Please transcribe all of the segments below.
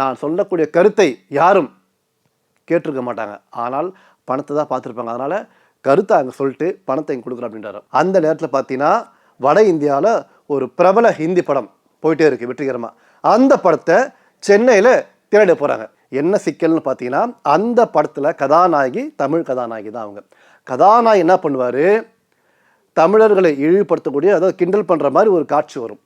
நான் சொல்லக்கூடிய கருத்தை யாரும் கேட்டிருக்க மாட்டாங்க. ஆனால் பணத்தை தான் பார்த்துருப்பாங்க. அதனால் கருத்தை அங்கே சொல்லிட்டு பணத்தை இங்கே கொடுக்குறேன் அப்படின்றாரு. அந்த நேரத்தில் பார்த்தீங்கன்னா வட இந்தியாவில் ஒரு பிரபல ஹிந்தி படம் போயிட்டே இருக்கு வெற்றிகரமாக அந்த படத்தை சென்னையில் திரையிட போகிறாங்க என்ன சிக்கல்னு பார்த்தீங்கன்னா அந்த படத்தில் கதாநாயகி தமிழ் கதாநாயகி தான் அவங்க. கதாநாயகி என்ன பண்ணுவார்? தமிழர்களை இழிவுபடுத்தக்கூடிய அதாவது கிண்டல் பண்ணுற மாதிரி ஒரு காட்சி வரும்.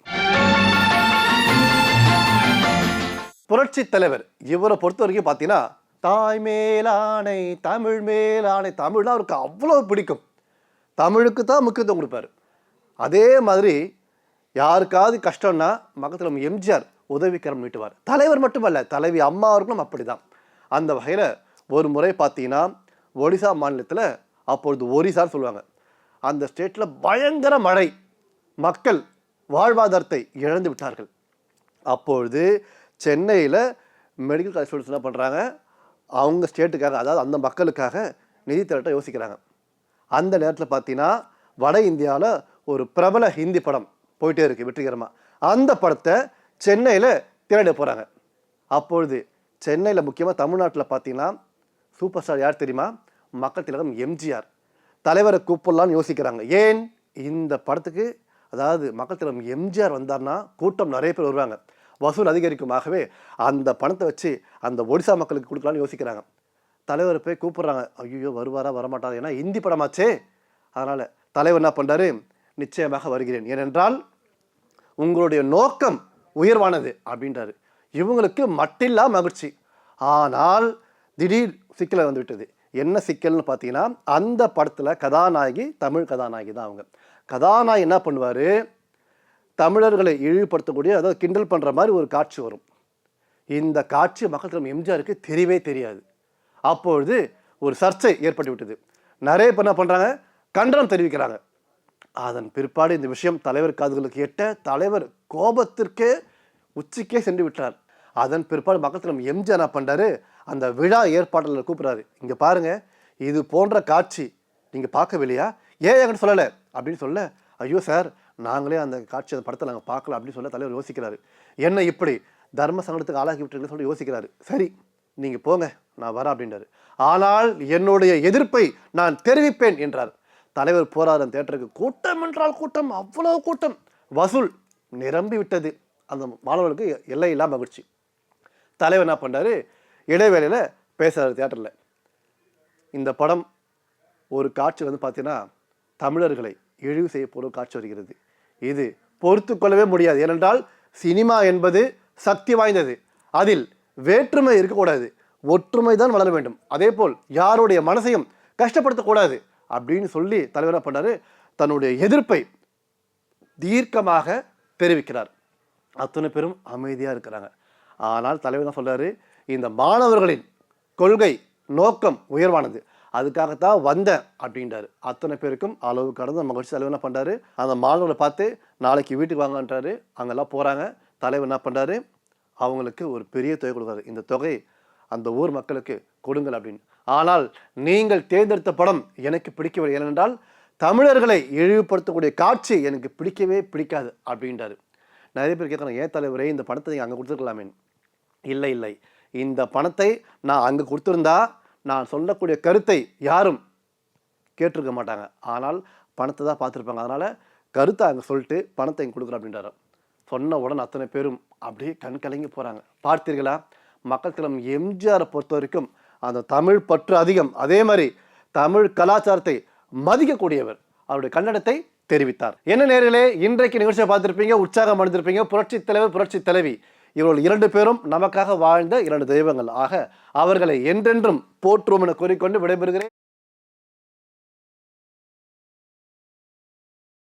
புரட்சி தலைவர். இவரை பொறுத்த வரைக்கும் பார்த்தீங்கன்னா தாய் மேலானை தமிழ் மேலானை தமிழ்னா அவருக்கு அவ்வளோ பிடிக்கும். தமிழுக்கு தான் முக்கியத்துவம் கொடுப்பாரு. அதே மாதிரி யாருக்காவது கஷ்டம்னா மக்கத்தில் நம்ம எம்ஜிஆர் உதவிக்கரம் நீட்டுவார். தலைவர் மட்டுமல்ல தலைவி அம்மாவர்களும் அப்படி அப்படிதான். அந்த வகையில் ஒரு முறை பார்த்தீங்கன்னா ஒடிசா மாநிலத்தில் அப்பொழுது ஒரிசான்னு சொல்லுவாங்க. அந்த ஸ்டேட்டில் பயங்கர மழை. மக்கள் வாழ்வாதாரத்தை இழந்து விட்டார்கள். அப்பொழுது சென்னையில் மெடிக்கல் காலேஜ் ஸ்டூடெண்ட்ஸ் என்ன பண்ணுறாங்க அவங்க ஸ்டேட்டுக்காக அதாவது அந்த மக்களுக்காக நிதி திரட்ட யோசிக்கிறாங்க. அந்த நேரத்தில் பார்த்தீங்கன்னா வட இந்தியாவில் ஒரு பிரபல ஹிந்தி படம் போயிட்டே இருக்குது வெற்றிகரமாக அந்த படத்தை சென்னையில் திரையிட போகிறாங்க அப்பொழுது சென்னையில் முக்கியமாக தமிழ்நாட்டில் பார்த்தீங்கன்னா சூப்பர் ஸ்டார் யார் தெரியுமா? மக்கள் திலகம் எம்ஜிஆர். தலைவரை கூப்பிடலான்னு யோசிக்கிறாங்க. ஏன்? இந்த படத்துக்கு அதாவது மக்கள் திலகம் எம்ஜிஆர் வந்தார்னா கூட்டம் நிறைய பேர் வருவாங்க. வசூல் அதிகரிக்குமாகவே அந்த பணத்தை வச்சு அந்த ஒடிசா மக்களுக்கு கொடுக்கலான்னு யோசிக்கிறாங்க. தலைவர் போய் கூப்பிட்றாங்க. ஐயோ வருவாரா வரமாட்டாரா? ஏன்னா ஹிந்தி படமாச்சே. அதனால் தலைவர் என்ன பண்ணுறாரு நிச்சயமாக வருகிறேன். ஏனென்றால் உங்களுடைய நோக்கம் உயர்வானது அப்படின்றாரு. இவங்களுக்கு மட்டில்லா மகிழ்ச்சி. ஆனால் திடீர் சிக்கலை வந்து விட்டது என்ன சிக்கல்னு பார்த்தீங்கன்னா அந்த படத்தில் கதாநாயகி தமிழ் கதாநாயகி தான் அவங்க. கதாநாயகி என்ன பண்ணுவார்? தமிழர்களை இழிவுபடுத்தக்கூடிய அதாவது கிண்டல் பண்ணுற மாதிரி ஒரு காட்சி வரும். இந்த காட்சி மக்கள் தலைவர் எம்ஜிஆருக்கு தெரியவே தெரியாது. அப்பொழுது ஒரு சர்ச்சை ஏற்பட்டு விட்டது நிறைய பேர் என்ன பண்ணுறாங்க கண்டனம் தெரிவிக்கிறாங்க. அதன் பிற்பாடு இந்த விஷயம் தலைவர் காதுகளுக்கு எட்ட தலைவர் கோபத்திற்கே உச்சிக்கே சென்று விட்டார். அதன் பிற்பாடு மக்கள் தலைவர் எம்ஜிஆர் என்ன பண்ணுறாரு அந்த விழா ஏற்பாட்டில் கூப்பிட்றாரு. இங்கே பாருங்கள் இது போன்ற காட்சி நீங்கள் பார்க்கவில்லையா? ஏன் என்கிட்ட சொல்லலை? அப்படின்னு சொல்ல ஐயோ சார் நாங்களே அந்த காட்சி அந்த படத்தை நாங்கள் பார்க்கல அப்படின்னு சொல்ல தலைவர் யோசிக்கிறாரு. என்ன இப்படி தர்ம சங்கடத்துக்கு ஆளாக்கி விட்டுருக்குன்னு சொல்லி யோசிக்கிறாரு. சரி நீங்கள் போங்க நான் வரேன் அப்படின்றாரு. ஆனால் என்னுடைய எதிர்ப்பை நான் தெரிவிப்பேன் என்றார். தலைவர் போறார் அந்த தேட்டருக்கு கூட்டம் என்றால் கூட்டம் அவ்வளோ கூட்டம். வசூல் நிரம்பி விட்டது. அந்த மாணவர்களுக்கு எல்லையில்லா மகிழ்ச்சி தலைவர் என்ன பண்ணாரு இடைவேளையில் பேசுகிறார் தேட்டரில் இந்த படம் ஒரு காட்சி வந்து பார்த்தீங்கன்னா தமிழர்களை இழிவு செய்யப்படும் காட்சி வருகிறது. இது பொறுத்து கொள்ளவே முடியாது. ஏனென்றால் சினிமா என்பது சக்தி வாய்ந்தது. அதில் வேற்றுமை இருக்கக்கூடாது. ஒற்றுமை தான் வளர வேண்டும். அதே போல் யாருடைய மனசையும் கஷ்டப்படுத்தக்கூடாது அப்படின்னு சொல்லி தலைவர் என்ன பண்ணாரு தன்னுடைய எதிர்ப்பை தீர்க்கமாக தெரிவிக்கிறார். அத்தனை பேரும் அமைதியாக இருக்கிறாங்க. ஆனால் தலைவர் தான் சொல்கிறாரு இந்த மாணவர்களின் கொள்கை நோக்கம் உயர்வானது. அதுக்காகத்தான் வந்தேன் அப்படின்றாரு. அத்தனை பேருக்கும் அளவு கடந்த மகிழ்ச்சி தலைவர் என்ன பண்ணுறாரு அந்த மாணவர்களை பார்த்து நாளைக்கு வீட்டுக்கு வாங்கன்றாரு. அங்கெல்லாம் போகிறாங்க தலைவர் என்ன பண்ணுறாரு அவங்களுக்கு ஒரு பெரிய தொகை கொடுக்குறாரு. இந்த தொகை அந்த ஊர் மக்களுக்கு கொடுங்கள் அப்படின்னு. ஆனால் நீங்கள் தேர்ந்தெடுத்த படம் எனக்கு பிடிக்கவில்லை. ஏனென்றால் தமிழர்களை இழிவுபடுத்தக்கூடிய காட்சி எனக்கு பிடிக்கவே பிடிக்காது அப்படின்றாரு. நிறைய பேர் கேட்குறாங்க ஏன் தலைவரே இந்த பணத்தை நீங்கள் அங்கே கொடுத்துருக்கலாமே இல்லை இல்லை. இந்த பணத்தை நான் அங்கே கொடுத்துருந்தா நான் சொல்லக்கூடிய கருத்தை யாரும் கேட்டிருக்க மாட்டாங்க. ஆனால் பணத்தை தான் பார்த்துருப்பாங்க. அதனால் கருத்தை அங்கே சொல்லிட்டு பணத்தை இங்கே கொடுக்குறேன் அப்படின்றாரு. சொன்ன உடனே அத்தனை பேரும் அப்படியே கண் கலங்கி போகிறாங்க பார்த்தீர்களா? மக்கள் திலம் எம்ஜிஆரை பொறுத்த வரைக்கும் அந்த தமிழ் பற்று அதிகம். அதே மாதிரி தமிழ் கலாச்சாரத்தை மதிக்கக்கூடியவர் அவருடைய கன்னடத்தை தெரிவித்தார். என்ன நேரிலே இன்றைக்கு நிகழ்ச்சியை பார்த்துருப்பீங்க உற்சாகம் அடைந்திருப்பீங்க புரட்சி தலைவர் புரட்சி தலைவி. இவர்கள் இரண்டு பேரும் நமக்காக வாழ்ந்த இரண்டு தெய்வங்கள். ஆக அவர்களை என்றென்றும் போற்றுவோம் என கூறிக்கொண்டு விடைபெறுகிறேன்.